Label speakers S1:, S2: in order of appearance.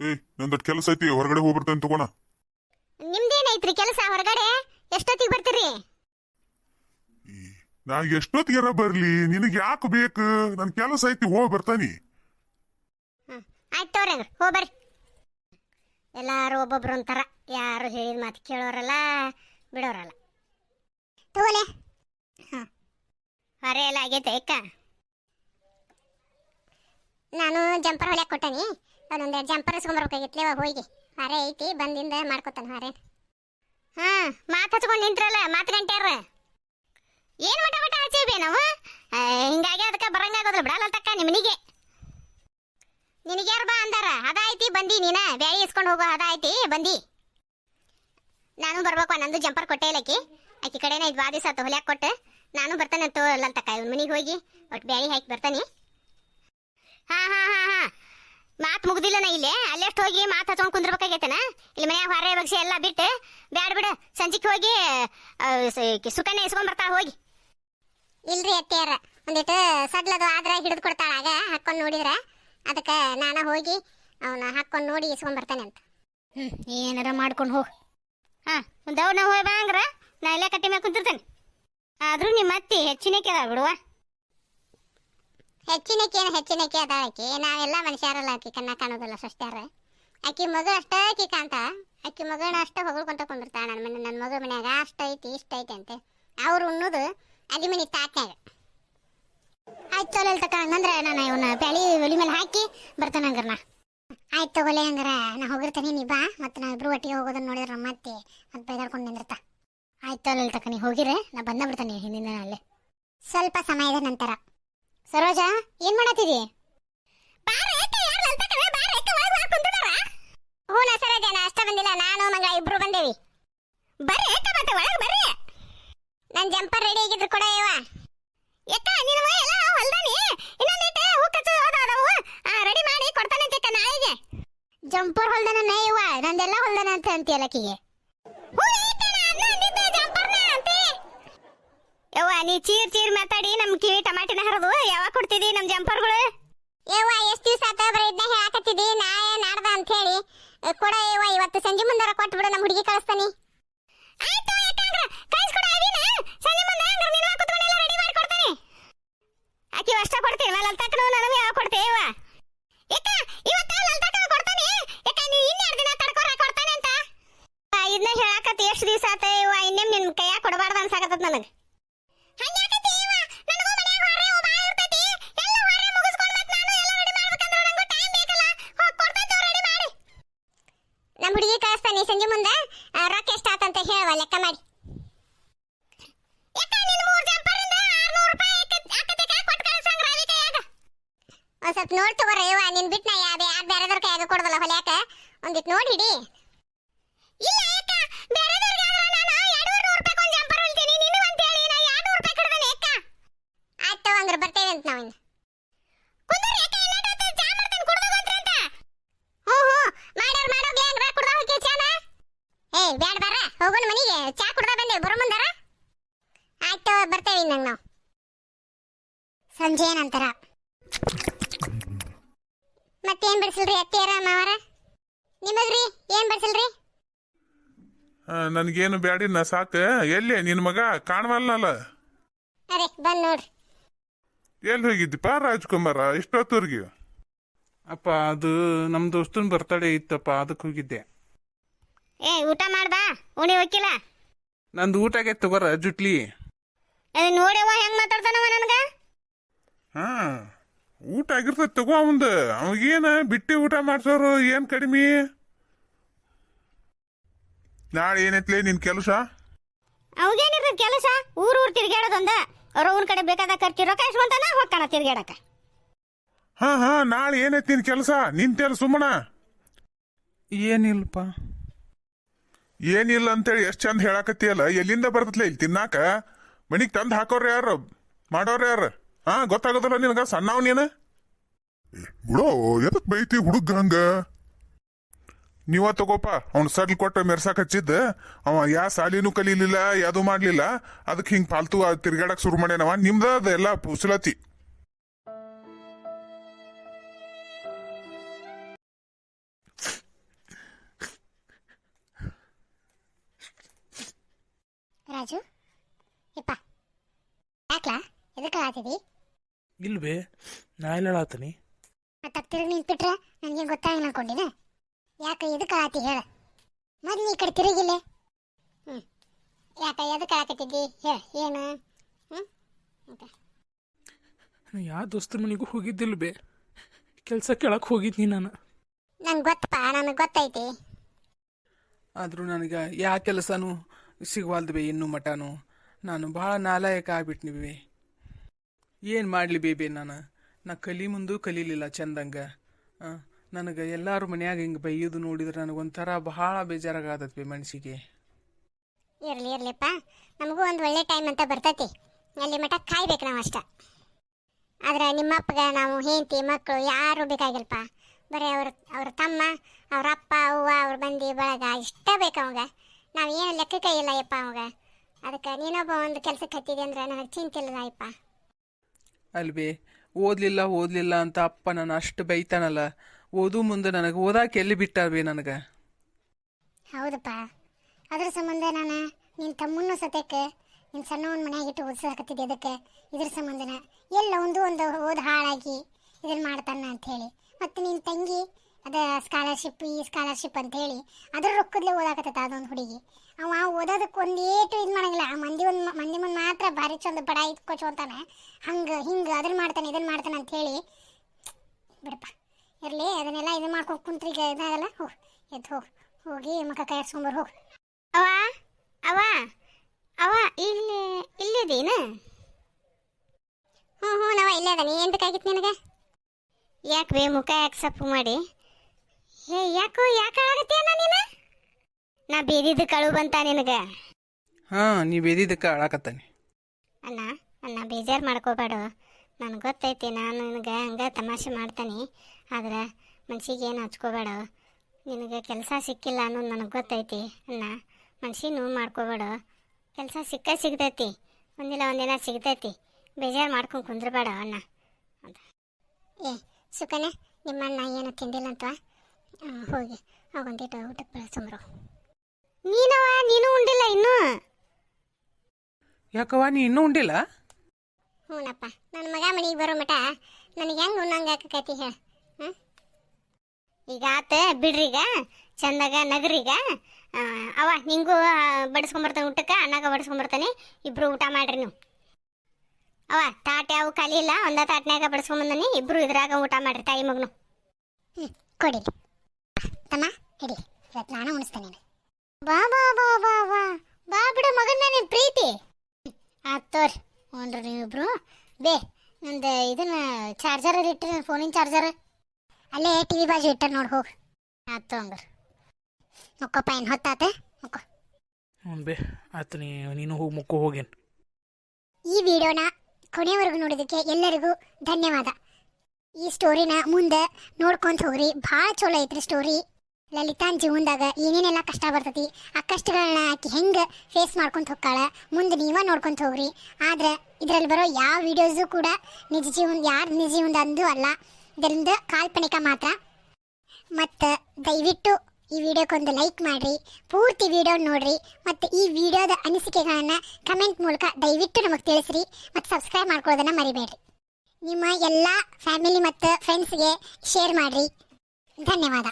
S1: ಏ ನಂದೊಟ್ಟು ಕೆಲಸ ಐತಿ ಹೊರಗಡೆ ಹೋಗ್ಬರ್ತೇನೆ ತಗೋಣ.
S2: ನಿಮ್ದೇನೈತ್ರಿ ಕೆಲಸ ಹೊರಗಡೆ? ಎಷ್ಟೊತ್ತಿಗೆ ಬರ್ತೀರಿ?
S1: ನಾ ಎಷ್ಟೊತ್ತಿಗೆರ ಬರ್ಲಿ? ನಿನಗೆ ಯಾಕೆ ಬೇಕು? ನನ್ ಕೆಲಸ ಐತಿ ಹೋಗಿ ಬರ್ತಾನಿ.
S2: ಆಯ್ತು ತೋರಿ ಹಂಗ್ರೆ ಎಲ್ಲರೂ ಎಲ್ಲಾರು ಒಬ್ಬೊಬ್ರು ಒಂಥರ ಯಾರು ಹೇಳಿದ ಮಾತು ಕೇಳೋರಲ್ಲ ಬಿಡೋರಲ್ಲ. ತಗೋಲೆ. ಹಾಂ. ಹೊರೆ ಎಲ್ಲ ಆಗೈತೆ ಅಕ್ಕ? ನಾನು ಜಂಪರ್ ಹೊಲ್ಯಾಕ ಕೊಟ್ಟನಿ. ಒಂದೊಂದೆರಡು ಜಂಪರ್ ಇಸ್ಕೊಂಬರ್ಬೇಕಾಗಿತ್ತು ಅವ ಹೋಗಿ. ಅರೆ ಐತಿ, ಬಂದಿಂದ ಮಾಡ್ಕೊತಾನೆ ಹೊರೆ ಹಾಂ, ಮಾತು ಹಚ್ಕೊಂಡು ನಿಂತ್ರಲ್ಲ, ಮಾತು ಗಂಟ್ಯಾರ ಏನು ಮಟ ಮಟ ಹಚ್ಚೇವಿ ನಾವು ಹಿಂಗಾಗಿ ಅದಕ್ಕೆ ಬರಂಗಾಗೋದಿಲ್ಲ ಬಿಡಲ್ಲ ತಕ್ಕ ನಿಮ್ಮನಿಗೆ ನಿನಗ್ಯಾರು ಬಾ ಅಂದಾರ ಐತಿ ಬಂದಿ ನೀನ, ಬ್ಯಾಳಿ ಇಸ್ಕೊಂಡು ಹೋಗೋ ಐತಿ ಬಂದಿ. ನಾನು ಬರ್ಬೇಕು, ನಂದು ಜಂಪರ್ ಕೊಟ್ಟೆ ಇಲ್ಲಕಿ. ಆಕಿ ಕಡೆನ ಇದು ದಿವಸ ಹೊಲ್ಯಾಕ ಕೊಟ್ಟು, ನಾನು ಬರ್ತಾನೆ ತೋಲಂತಕ್ಕ ಇವ್ನ ಮನಿಗೆ ಹೋಗಿ ಒಟ್ಟು ಬ್ಯಾಳಿ ಹಾಕಿ ಬರ್ತಾನೆ. ಹಾ ಹಾ ಹಾ ಹಾ. ಮಾತು ಮುಗ್ದಿಲ್ಲ ನಾ ಇಲ್ಲೇ. ಅಲ್ಲೆಷ್ಟು ಹೋಗಿ ಮಾತು ಹಚ್ಕೊಂಡು ಕುಂದ್ರಬೇಕಾಗೈತನ? ಇಲ್ಲಿ ಮನ್ಯಾಗ ಹೊರ ಬಗ್ಸಿ ಎಲ್ಲ ಬಿಟ್ಟು ಬ್ಯಾಡ ಬಿಡ. ಸಂಜಿಗೆ ಹೋಗಿ ಸುಕನ್ಯಾ ಇಸ್ಕೊಂಡ್ ಬರ್ತಾಳ ಹೋಗಿ. ಇಲ್ರಿ ಅತ್ತೆಯರ ಒಂದಿಟ್ಟು ಸಡ್ಲದು ಆದ್ರ ಹಿಡಿದು ಕೊಡ್ತಾಳಾಗ ಹಾಕೊಂಡು ನೋಡಿದ್ರ. ಅದಕ್ಕೆ ನಾನು ಹೋಗಿ ಅವನ ಹಾಕೊಂಡು ನೋಡಿ ಇಸ್ಕೊಂಡ್ ಬರ್ತಾನೆ ಅಂತ. ಹ್ಮ್ ಏನಾರ ಮಾಡ್ಕೊಂಡು ಹೋಗಿ. ಹಾ ದೌಡ್ ನಾವು ಹೋಗಿ ಬಾ ಹಂಗ್ರ ನಾ ಇಲ್ಲೇ ಕಟ್ಟಿ ಮೇಲೆ ಕುಂತಿರ್ತೇನೆ. ಆದ್ರೂ ನಿಮ್ಮ ಅತ್ತಿ ಹೆಚ್ಚಿನ ಕೇಳ ಬಿಡುವ. ಹೆಚ್ಚಿನಕ್ಕೆ ಏನು ಹೆಚ್ಚಿನಕ್ಕೆ ಅದಾಳ ಆಕಿ. ನಾವೆಲ್ಲ ಮನುಷ್ಯರಲ್ಲ ಆಕಿ, ಕಣ್ಣ ಕಾಣೋದಿಲ್ಲ ಸೃಷ್ಟ್ಯಾರ. ಆಕಿ ಮಗ ಅಷ್ಟ ಆಕಿ ಕಾಂತ ಆಕಿ ಮಗಳನ್ನ ಅಷ್ಟ ಹೊಗಳ್ಕೊಂತ ಕುಂದಿರ್ತಾಳ ನನ್ನ ಮನೆ ನನ್ನ ಮಗು ಮನ್ಯಾಗ. ಅಷ್ಟ ಐತಿ, ಇಷ್ಟ ಐತಿ ಅಂತ. ಅವ್ರು ಉಣ್ಣೋದು ಅಲ್ಲಿ ಮನೆ ತಾಟ್ನ್ಯಾಗ. ಆಯ್ತು ತೊಲೆ ತಕ ಹಂಗಂದ್ರೆ ನಾನು ಇವನ್ನ ಪ್ಯಾಳಿ ಒಲಿ ಮೇಲೆ ಹಾಕಿ ಬರ್ತಾನೆ ಹಂಗಾರ ನಾ. ಆಯ್ತು ತೊಗೊಲೆ ಹಂಗಾರ, ನಾ ಹೋಗಿರ್ತೀನಿ, ನೀ ಬಾ. ಮತ್ತೆ ನಾ ಇಬ್ರು ಒಟ್ಟಿಗೆ ಹೋಗೋದನ್ನ ನೋಡಿದ್ರೆ ಮತ್ತೆ ಅದು ಬೈದಾಡ್ಕೊಂಡು ನಿಂದಿರ್ತಾ. ಆಯ್ತು ತೊಲೆ ತಕ, ನೀ ಹೋಗಿರೆ, ನಾ ಬಂದ ಬಿಡ್ತಾನೆ ಹಿಂದಿನ ಅಲ್ಲೇ. ಸ್ವಲ್ಪ ಸಮಯದ ನಂತರ. ಸರೋಜ ಏನ್ ಮಾಡತ್ತಿದಿ ಹ್ಞೂ ನಾ ಸರೋಜ ನಾ ಅಷ್ಟ ಬಂದಿಲ್ಲ ನಾನು ಮಂಗಳ ಇಬ್ರು ಬಂದೇವಿ. ಬರ್ರಿ ಏಕ ಮತ್ತೆ ಒಳಗೆ ಬರ್ರಿ? ನನ್ನ ಜಂಪರ್ ರೆಡಿ ಆಗಿದ್ರು ಕೊಡ ಯವ್ವ. ಎಕ್ಕ ನಿನ್ನ ಎಲ್ಲ ಹೊಲ್ದಾನಿ ಇನ್ನೊಂದಿಟ್ಟು ಹೂ ಕಚ್ಚು ಅದಾವು ರೆಡಿ ಮಾಡಿ ಕೊಡ್ತಾನೆ ಅಂತ ನಾಳೆಗೆ ಜಂಪರ್ ಹೊಲ್ದನ ನೈವ ನಂದೆಲ್ಲ ಹೊಲ್ದನ ಅಂತ ಅಂತೀಯಲ್ಲ ಕಿಗೆ ಯವ್ವ ನೀ ಚೀರ್ ಚೀರ್ ಮಾತಾಡಿ ನಮ್ ಕಿವಿ ಟಮಾಟಿನ ಹರಿದು ಯಾವಾಗ ಕೊಡ್ತಿದಿ ನಮ್ ಜಂಪರ್ಗಳು? ಯವ್ವ, ಎಷ್ಟ್ ದಿವಸ ಆತ ಬರೀ ಇದನ್ನ ಹೇಳಕತ್ತಿದಿ? ನಾಳೆ ನಾಡ್ದ ಅಂತ ಹೇಳಿ. ಕೊಡ ಯವ್ವ, ಇವತ್ತು ಸಂಜೆ ಮುಂದಾರ ಕೊಟ್ಬಿಡು ನಮ್ಮ ಹುಡುಗಿ ಕಳಿಸ್ತಾನಿ ಆಯ್ತು ಯಾಕಂದ್ರ ಕಳಿಸ್ಕೊಡ ಅವಿನ ಸಂಜೆ ಮುಂದೆ ಹಂಗಾರ ನೀನು ಕುತ್ಕೊಂಡೆಲ್ಲ ರೆಡಿ ಮಾಡಿ ಕೊಡ್ತಾನೆ ಆಕಿ ಅಷ್ಟ ಕೊಡ್ತೀನಿ ಲಲ್ತಕ್ಕನು ನನಗೆ ಯಾವ ಕೊಡ್ತೇವ ಯಾಕ ಇವತ್ತ ಲಲ್ತಕ್ಕನ ಕೊಡ್ತಾನೆ ಯಾಕ ನೀ ಇನ್ನೆರಡು ದಿನ ತಡ್ಕೊರ ಕೊಡ್ತಾನೆ ಅಂತ ಆ, ಇದನ್ನ ಹೇಳಾಕತ್ತಿ ಎಷ್ಟು ದಿವಸ ಆತ ಇವ ಇನ್ನೇಮ್ ನಿನ್ ಕೈಯಾಗ ಕೊಡಬಾರ್ದು ಅನ್ಸಾಕತ್ತದ ನನಗೆ ಹಂಗ್ಯಾಕತ್ತಿ ಇವ ನನಗೂ ಮನ್ಯಾಗ ಹೊರೆ ಒಬ್ಬ ಇರ್ತೈತಿ ಎಲ್ಲ ಹೊರೆ ಮುಗಿಸ್ಕೊಂಡು ಮತ್ತೆ ನಾನು ಎಲ್ಲ ರೆಡಿ ಮಾಡ್ಬೇಕಂದ್ರೆ ನಂಗೂ ಟೈಮ್ ಬೇಕಲ್ಲ ಹೋಗಿ ಕೊಡ್ತೈತಿ ರೆಡಿ ಮಾಡಿ ನಮ್ಮ ಹುಡುಗಿ ಸಂಜೆ ಮುಂದೆ ರೊಕ್ಕ ಆತಂತ ಹೇಳುವ ಲೆಕ್ಕ ಮಾಡಿ. ಯಾಕ ನಿನ್ನ ಮೂರ್ ಜಂಪರಿಂದ 600 ರೂಪಾಯಿ ಆಕತ್- ಆಕತೈಕ ಕೊಟ್ಟು ಕಳ್ಸಂಗ್ ರಾವಿ ಕೈಯಾಗ. ಒಂದ್ ಸ್ವಲ್ಪ ನೋಡ್ ಯವ್ವ ನಿನ್ ಬಿಟ್ನ ನಾ ಯಾವ್ದು ಯಾರು ನೋಡಿ ಹಿಡಿ. ಇಲ್ಲ ನೀನು ಅಂತ ಹೇಳಿ ಅಂತ ಎಲ್ಲಾಟ ಆತು, ಚಾ ಮಾಡ್ತೇನೆ ಕುಡ್ದು ಬಂದ್ರಿ ಅಂತ ಹ್ಞೂ ಹ್ಞೂ ಮಾಡ್ಯಾರ ಮಾಡೋಗ್ಲಿ ಹಂಗ್ರ ಕುಡ್ದ ಹೋಗಿ ಚಾನ ಏ ಬ್ಯಾಡ ಬರ್ರ ಹೋಗೋಣ ಮನೆಗೆ. ಚಾ ಕುಡ್ದ ಬಂದೆ. ಬರೋ ಮುಂದಾರ? ಆಯ್ತು ಬರ್ತೇವೆ ಇನ್ನಂಗ್ ನಾವು. ಸಂಜೆ ನಂತರ. ಮತ್ತೇನ್ ಬಿಡಿಸಲ್ರಿ ಅತ್ತೆಯರ ಮಾವರ? ನಿಮಗ್ರಿ? ಏನ್ ಬಿಡಿಸಲ್ರಿ?
S1: ನನಗೇನು ಬ್ಯಾಡಿನ ಸಾಕ. ಎಲ್ಲಿ? ನಿನ್ ಮಗ ಕಾಣವಲ್ಲಲ್ಲ
S2: ಅರೆ ಬಂದ್ ನೋಡ್ರಿ.
S1: ಎಲ್ಲಿ ಹೋಗಿದ್ದಿಪ್ಪ ರಾಜ್ಕುಮಾರ. ಇಷ್ಟೊತ್ತವ್ರಿಗೆ
S3: ಅಪ್ಪ ಅದು ನಮ್ಮ ದೋಸ್ತನ ಬರ್ತಡೆ ಇತ್ತಪ್ಪ ಅದಕ್ಕೆ ಹೋಗಿದ್ದೆ.
S2: ಏ ಊಟ ಮಾಡ್ಬಾ ಉಣಿ ಹೋಗಿಲ್ಲ
S3: ನಂದು ಊಟಗೆ ತಗೋರ ಜುಟ್ಲಿ.
S2: ನೋಡ್ಯವ ಹೆಂಗ್ ಮಾತಾಡ್ತಾನವ ನನ್ಗ?
S1: ಹಾ ಊಟ ಆಗಿರ್ತದ ತಗೋ ಅವಂದ. ಅವಾಗೇನ ಬಿಟ್ಟಿ ಊಟ ಮಾಡ್ಸೋರು ಏನ್ ಕಡಿಮೆ? ನಾಳೆ ಏನೈತ್ಲೆ ನಿನ್ ಕೆಲಸ?
S2: ಅವಾಗೇನಿರ್ತದ ಕೆಲಸ? ಊರ್ ಊರ್ ತಿರ್ಗಾಡೋದೊಂದ ಅವ್ರ ಊರ್ ಕಡೆ ಬೇಕಾದ ಖರ್ಚು ರೊಕ್ಕ ಇಸ್ಕೊಂತಾನ ಹೋಗ್ತಾನ ತಿರ್ಗಾಡಕ
S1: ಹಾ ಹಾ ನಾಳೆ ಏನೈತಿ ನಿನ್ ಕೆಲಸ? ನಿಂತೇಳ ಸುಮ್ಮನ.
S3: ಏನಿಲ್ಲಪ್ಪ.
S1: ಏನಿಲ್ಲ ಅಂತೇಳಿ ಎಷ್ಟ್ ಚಂದ ಹೇಳಾಕತ್ತಿಯಲ್ಲ? ಎಲ್ಲಿಂದ ಬರ್ತತ್ಲೆ ಇಲ್ಲಿ ತಿನ್ನಾಕ? ಮನಿಗ್ ತಂದ್ ಹಾಕೋರ್ ಯಾರು? ಮಾಡೋರ್ ಯಾರು? ಹಾ ಗೊತ್ತಾಗೋದಿಲ್ಲ ನಿನಗ? ಸಣ್ಣವ್ ನೀನು? ಬಿಡೋ ಎದಕ್ ಬೈತಿ ಹುಡುಗ ಹಂಗ? ನೀವ ತಗೋಪ. ಅವ್ನ ಸಡ್ಲ್ ಕೊಟ್ಟ ಮೆರ್ಸಾಕ ಹಚ್ಚಿದ್ದ. ಅವ ಯಾ ಸಾಲಿನೂ ಕಲೀಲಿಲ್ಲ ಯಾವ್ದು ಮಾಡ್ಲಿಲ್ಲ. ಅದಕ್ಕೆ ಹಿಂಗ್ ಫಾಲ್ತು ತಿರ್ಗಾಡಕ್ ಶುರು ಮಾಡ್ಯಾನವ. ನಿಮ್ದ ಅದೆಲ್ಲ ಪುಸಲಾತಿ. ರಾಜು? ಇಪ್ಪ. ಯಾಕ್ಲಾ?
S2: ಎದಕ್ಕೆ ಆತಿದಿ
S3: ಇಲ್ವೇ ನಾ ಎಲ್ಲ
S2: ಆತನಿ ತಪ್ಪಿರು ನಿಂತ್ಬಿಟ್ರೆ ನನಗೆ ಗೊತ್ತಾಗಿಲ್ಲ ಅನ್ಕೊಂಡಿನ ಯಾಕೆ ಎದಕ್ಕೆ ಆತಿ ಹೇಳ. ಮೊದಲು ಈ ಕಡೆ ತಿರುಗಿಲ್ಲ ಹ್ಞೂ ಯಾಕೆ ಎದಕ್ಕೆ ಆಕತ್ತಿದ್ದಿ ಏನು? ಹ್ಞೂ ನಾ
S3: ಯಾವ ದೋಸ್ತರ ಮನೆಗೂ ಹೋಗಿದ್ದಿಲ್ಲ ಬೇ. ಕೆಲಸ ಕೇಳಕ್ಕೆ ಹೋಗಿದ್ನಿ ನಾನು.
S2: ನಂಗೆ ಗೊತ್ತಪ್ಪ ನನಗೆ ಗೊತ್ತೈತಿ.
S3: ಆದರೂ ನನಗೆ ಯಾವ ಕೆಲಸನೂ ಸಿಗವಲ್ದು ಬೇ ಇನ್ನೂ ಮಟನು. ನಾನು ಭಾಳ ನಾಲಾಯಕ ಆಗ್ಬಿಟ್ನಿ ಬೇ. ಏನು ಮಾಡಲಿ ಬೇಬೆ ನಾನು? ನಾ ಕಲಿ ಮುಂದೂ ಕಲೀಲಿಲ್ಲ ಚಂದಂಗೆ. ನನಗೆ ಎಲ್ಲರೂ ಮನ್ಯಾಗ ಹಿಂಗೆ ಬೈಯೋದು ನೋಡಿದ್ರೆ ನನಗೊಂಥರ ಭಾಳ ಬೇಜಾರಾಗತ್ತದ ಬೇ ಮನಸ್ಸಿಗೆ
S2: ಇರಲಿ, ಇರ್ಲಿಪ್ಪ. ನಮಗೂ ಒಂದು ಒಳ್ಳೆ ಟೈಮ್ ಅಂತ ಬರ್ತೈತಿ. ಅಲ್ಲಿ ಮಠ ಕಾಯ್ಬೇಕು ನಾವು ಅಷ್ಟ. ಆದ್ರೆ ನಿಮ್ಮಪ್ಪಗ ನಾವು ಹೆಂಡತಿ ಮಕ್ಕಳು ಯಾರು ಬೇಕಾಗಿಲ್ಲಪ್ಪ ಬರೀ ಅವ್ರ ಅವ್ರ ತಮ್ಮ, ಅವ್ರ ಅಪ್ಪ, ಅವ್ವ, ಅವ್ರ ಬಂದಿ, ಬಳಗ ಇಷ್ಟ ಬೇಕು ಅವಾಗ. ನಾವು ಏನು ಲೆಕ್ಕಕ್ಕೆ ಇಲ್ಲ ಯಪ್ಪ ಅವಾಗ. ಅದಕ್ಕೆ ನೀನೊಬ್ಬ ಒಂದು ಕೆಲಸಕ್ಕೆ ಹತ್ತಿದೆ ಅಂದ್ರೆ ನನಗೆ ಚಿಂತಿಲ್ಲ ಯಪ್ಪ.
S3: ಅಲ್ವೇ ಓದಲಿಲ್ಲ ಓದಲಿಲ್ಲ ಅಂತ ಅಪ್ಪ ನಾನು ಅಷ್ಟು ಬೈತಾನಲ್ಲ. ಓದು ಮುಂದೆ ನನಗೆ ಓದಾಕೆ ಎಲ್ಲಿ ಬಿಟ್ಟಾರ್ಬೇ ನನಗೆ?
S2: ಹೌದಪ್ಪ. ಅದ್ರ ಸಂಬಂಧ ನಾನು ನಿನ್ನ ತಮ್ಮನ್ನು ಸತ್ಯಕ್ಕೆ ನಿನ್ನ ಸಣ್ಣವನ ಮನ್ಯಾಗ ಇಟ್ಟು ಓದಿಸಕತ್ತಿದ್ದೆ ಅದಕ್ಕೆ. ಇದ್ರ ಸಂಬಂಧನ ಎಲ್ಲ ಒಂದು ಒಂದು ಓದ್ ಹಾಳಾಗಿ ಇದನ್ನ ಮಾಡ್ತಾನ ಅಂತ ಹೇಳಿ. ಮತ್ತು ನಿನ್ನ ತಂಗಿ ಅದ ಸ್ಕಾಲರ್ಶಿಪ್ ಈ ಸ್ಕಾಲರ್ಶಿಪ್ ಅಂತ ಹೇಳಿ ಅದ್ರ ರೊಕ್ಕದಲ್ಲೇ ಓದಾಕತ್ತ ಅದೊಂದು ಹುಡುಗಿ. ಅವ ಓದೋದಕ್ಕೆ ಒಂದೇಟು ಇದು ಮಾಡಂಗಿಲ್ಲ. ಆ ಮಂದಿ ಒಂದು ಮಂದಿ ಮುಂದೆ ಮಾತ್ರ ಭಾರಿ ಚಂದ ಬಡ ಇದ್ಕೊಚೋತಾನೆ ಹಂಗೆ, ಹಿಂಗೆ ಅದನ್ನ ಮಾಡ್ತಾನೆ ಇದನ್ನ ಮಾಡ್ತಾನೆ ಅಂತ ಹೇಳಿ ಬಿಡಪ್ಪ, ಇರಲಿ, ಅದನ್ನೆಲ್ಲ ಇದು ಮಾಡ್ಕೊಂಡು ಕುಂತ್ರಿ ಈಗ ಇದಾಗಲ್ಲ, ಹೋಗಿ, ಎದ್ದು ಹೋಗಿ ಹೋಗಿ ಮಕ್ಕ ಕೈಯಾಡ್ಸ್ಕೊಂಬರ್ ಹೋಗಿ. ಅವ ಅವ ಅವ, ಇಲ್ಲಿ ಇಲ್ಲಿದ್ದೀನ ಹ್ಞೂ ಹ್ಞೂ ನಾವ ಇಲ್ಲೇ ಅದಾನೆ. ಏನು ಬೇಕಾಗಿತ್ತು ನಿನಗೆ? ಯಾಕೆ ಬೇ ಮುಖ ಯಾಕೆ ಸಪ್ಪು ಮಾಡಿ? ಹೇ ಯಾಕೋ ಯಾಕೆ ಅಣ್ಣ ನೀನು? ನಾ ಬೇದಿದ್ದು ಕಳು ಬಂತ ನಿನಗೆ.
S3: ಹಾಂ ನೀ ಎದಿದ್ದಕ್ಕೆ ಆಳಾಕತ್ತಾನೆ
S2: ಅಣ್ಣ ಅಣ್ಣ ಬೇಜಾರು ಮಾಡ್ಕೋಬೇಡ. ನನಗೆ ಗೊತ್ತೈತಿ ನಾನು ನಿನಗೆ ಹಂಗೆ ತಮಾಷೆ ಮಾಡ್ತಾನೆ. ಆದ್ರೆ ಮನ್ಸಿಗೆ ಏನು ಹಚ್ಕೋಬೇಡ. ನಿನಗೆ ಕೆಲಸ ಸಿಕ್ಕಿಲ್ಲ ಅನ್ನೋದು ನನಗೆ ಗೊತ್ತೈತಿ. ಅಣ್ಣ ಮನ್ಸಿಗೆ ನೋವು ಮಾಡ್ಕೋಬೇಡ. ಕೆಲಸ ಸಿಕ್ಕ ಸಿಗ್ತೈತಿ. ಒಂದಿಲ್ಲ ಒಂದಿನ ಸಿಗ್ತೈತಿ. ಬೇಜಾರು ಮಾಡ್ಕೊಂಡು ಕುಂದ್ರಬೇಡ ಅಣ್ಣ. ಅಂತ ಏ ಸುಕನ್ಯ ನಿಮ್ಮ ಅಣ್ಣ ಏನು ತಿಂದಿಲ್ಲ ಅಂತ ಆ, ಹೋಗಿ. ಅವಂದಿಟ್ಟು ಊಟಕ್ಕೆ ಬೆಳೆಸಂಬ್ರು ನೀನವ ನೀನು ಉಂಡಿಲ್ಲ ಇನ್ನೂ?
S3: ಯಾಕವ್ವ ನೀ ಇನ್ನೂ ಉಂಡಿಲ್ಲ?
S2: ಹ್ಞೂನಪ್ಪ ನನ್ನ ಮಗ ಮನೆಗೆ ಬರೋ ಮಟ ನನಗೆ ಹೆಂಗೆ ಉಣ್ಣಂಗೆ ಹಾಕಕೈತಿ ಹೇಳ. ಈಗ ಆತ ಬಿಡ್ರೀಗ ಚಂದಾಗ ನಗರೀಗ ಅವ ನಿಂಗೂ ಬಡಿಸ್ಕೊಂಬರ್ತಾನೆ ಊಟಕ್ಕೆ ಅನ್ನಾಗ ಬಡಿಸ್ಕೊಂಬರ್ತಾನೆ ಇಬ್ರು ಊಟ ಮಾಡ್ರಿ ನೀವು. ಅವ ತಾಟ ಯಾವ ಖಾಲಿ ಇಲ್ಲ ಒಂದ ತಾಟ್ನ್ಯಾಗ ಬಡಿಸ್ಕೊಂಬಂದಾನೆ ಇಬ್ರು ಇದ್ರಾಗ ಊಟ ಮಾಡ್ರಿ ತಾಯಿ ಮಗನು. ಹ್ಞೂ ಕೊಡಿರಿ. ತಮ್ಮ ಹಿಡಿ ಇವತ್ತು ನಾನು ಉಣಿಸ್ತೇನೆ ಬಾ ಬಾ ಬಾ ಬಾ ಬಾ. ಬಾ ಬಿಡು ಮಗನ ನಿನ್ ಪ್ರೀತಿ. ಆತ್ ತೋರಿ. ಹ್ಞೂ ನೀವಿಬ್ರು. ಬೇ ನಂದು ಇದನ್ನ ಚಾರ್ಜರ್ ಇಟ್ಟಿರಿ ಫೋನಿನ ಚಾರ್ಜರ್ ಅಲ್ಲೇ ಟಿ ವಿ ಬಾಜು ಇಟ್ಟ ನೋಡಿ ಹೋಗಿ. ಆತು ಹಂಗಾರ ಮುಕ್ಕಪ್ಪ ಏನು ಹೊತ್ತಾತ? ಮುಕ್ಕ.
S3: ಹ್ಞೂ ಬೇ ಆತು ನೀ ನೀನು ಹೋಗಿ ಮುಕ್ಕೋ ಹೋಗೇನು.
S2: ಈ ವಿಡಿಯೋನ ಕೊನೆವರೆಗೂ ನೋಡೋದಕ್ಕೆ ಎಲ್ಲರಿಗೂ ಧನ್ಯವಾದ. ಈ ಸ್ಟೋರಿನ ಮುಂದೆ ನೋಡ್ಕೊಂತ ಹೋಗ್ರಿ. ಭಾಳ ಚಲೋ ಐತ್ರಿ ಸ್ಟೋರಿ ಲಲಿತಾನ್ ಜೀವನದಾಗ ಏನೇನೆಲ್ಲ ಕಷ್ಟ ಬರ್ತೈತಿ, ಆ ಕಷ್ಟಗಳನ್ನ ಆಕಿ ಹೆಂಗೆ ಫೇಸ್ ಮಾಡ್ಕೊಂತ ಹೋಗ್ತಾಳ ಮುಂದೆ ನೀವ ನೋಡ್ಕೊಂತ ಹೋಗ್ರಿ. ಆದ್ರೆ ಇದರಲ್ಲಿ ಬರೋ ಯಾವ ವಿಡಿಯೋಸು ಕೂಡ ನಿಜ ಜೀವನ, ಯಾರು ನಿಜ ಜೀವನದ ಅಂದು ಅಲ್ಲ. ಇದರಿಂದ ಕಾಲ್ಪನಿಕ ಮಾತ್ರ. ಮತ್ತು ದಯವಿಟ್ಟು ಈ ವಿಡಿಯೋಕ್ಕೊಂದು ಲೈಕ್ ಮಾಡಿರಿ, ಪೂರ್ತಿ ವಿಡಿಯೋ ನೋಡ್ರಿ, ಮತ್ತು ಈ ವಿಡಿಯೋದ ಅನಿಸಿಕೆಗಳನ್ನು ಕಮೆಂಟ್ ಮೂಲಕ ದಯವಿಟ್ಟು ನಮಗೆ ತಿಳಿಸ್ರಿ, ಮತ್ತು ಸಬ್ಸ್ಕ್ರೈಬ್ ಮಾಡ್ಕೊಳ್ಳೋದನ್ನು ಮರಿಬೇಡ್ರಿ. ನಿಮ್ಮ ಎಲ್ಲ ಫ್ಯಾಮಿಲಿ ಮತ್ತು ಫ್ರೆಂಡ್ಸ್ಗೆ ಶೇರ್ ಮಾಡಿರಿ. ಧನ್ಯವಾದ.